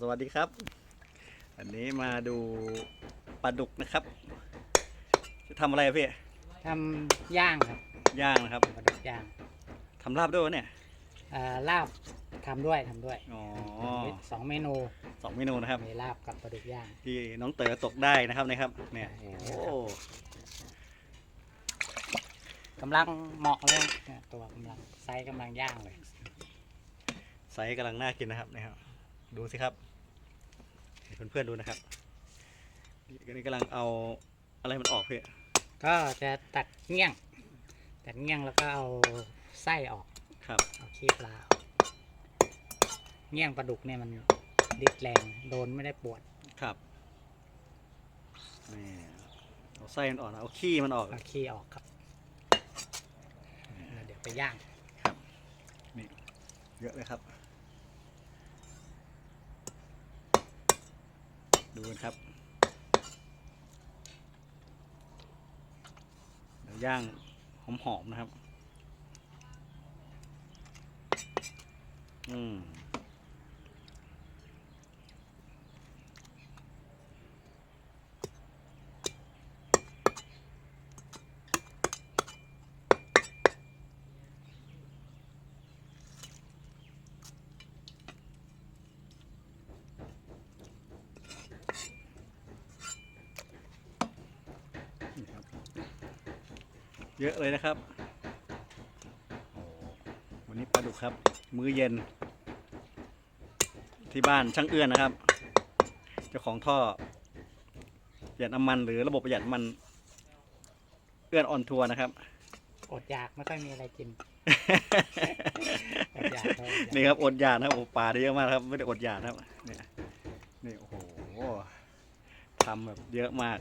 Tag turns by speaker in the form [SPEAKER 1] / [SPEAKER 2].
[SPEAKER 1] สวัสดีครับ อันนี้มาดูปลาดุกนะครับจะทำอะไรอะพี่
[SPEAKER 2] ทำย่างครับ
[SPEAKER 1] ย่างนะครับ
[SPEAKER 2] ปลาดุกย่าง
[SPEAKER 1] ทำลาบด้วยวะเนี่ย
[SPEAKER 2] เอ่อลาบทำด้วยทำด้วย
[SPEAKER 1] อ๋อ
[SPEAKER 2] สองเมนู
[SPEAKER 1] สองเมนูนะครับ
[SPEAKER 2] มีลาบกับปลาดุกย่าง
[SPEAKER 1] ที่น้องเต๋อตกได้นะครับนะครับ เนี่ย
[SPEAKER 2] ใช่
[SPEAKER 1] โอ้
[SPEAKER 2] กำลังเหมาะเลยเนี่ยตัวกำลังไซส์กำลังย่างเลย
[SPEAKER 1] ไซส์กำลังน่ากินนะครับนะครับ ดูสิครับให้เพื่อนๆดูนะครับนี่กำลังเอาอะไรมันออกพี่
[SPEAKER 2] ก็จะตัดเงี้ยง ตัดเงี้ยงแล้วก็เอาไส้ออก
[SPEAKER 1] ครับ
[SPEAKER 2] เอาขี้ปลาออกเงี้ยงปลาดุกเนี่ยมันดิดแรงโดนไม่ได้ปวด
[SPEAKER 1] ครับนี่เอาไส้มันออกนะเอาขี้มันออก
[SPEAKER 2] เอาขี้ออกครับแล้วเดี๋ยวไปย่าง
[SPEAKER 1] เยอะเลยครับ ดูนะครับเดี๋ยวย่างหอมๆนะครับ อืม เยอะเลยนะครับโอ้วันนี้ปลาดุกครับ มื้อเย็น ที่บ้านช่างเอื้อนนะครับ เจ้าของท่อประหยัดน้ำมันหรือระบบประหยัดน้ำมัน เอื้อนออนทัวร์นะครับ
[SPEAKER 2] อดอยากไม่ค่อยมีอะไรกิน อดอยากครับอดอยาก
[SPEAKER 1] นี่ครับอดอยากนะครับโอ้ปลาได้เยอะมากครับ ไม่ได้อดอยากนะครับเนี่ยนี่โอ้โหทำแบบเยอะมาก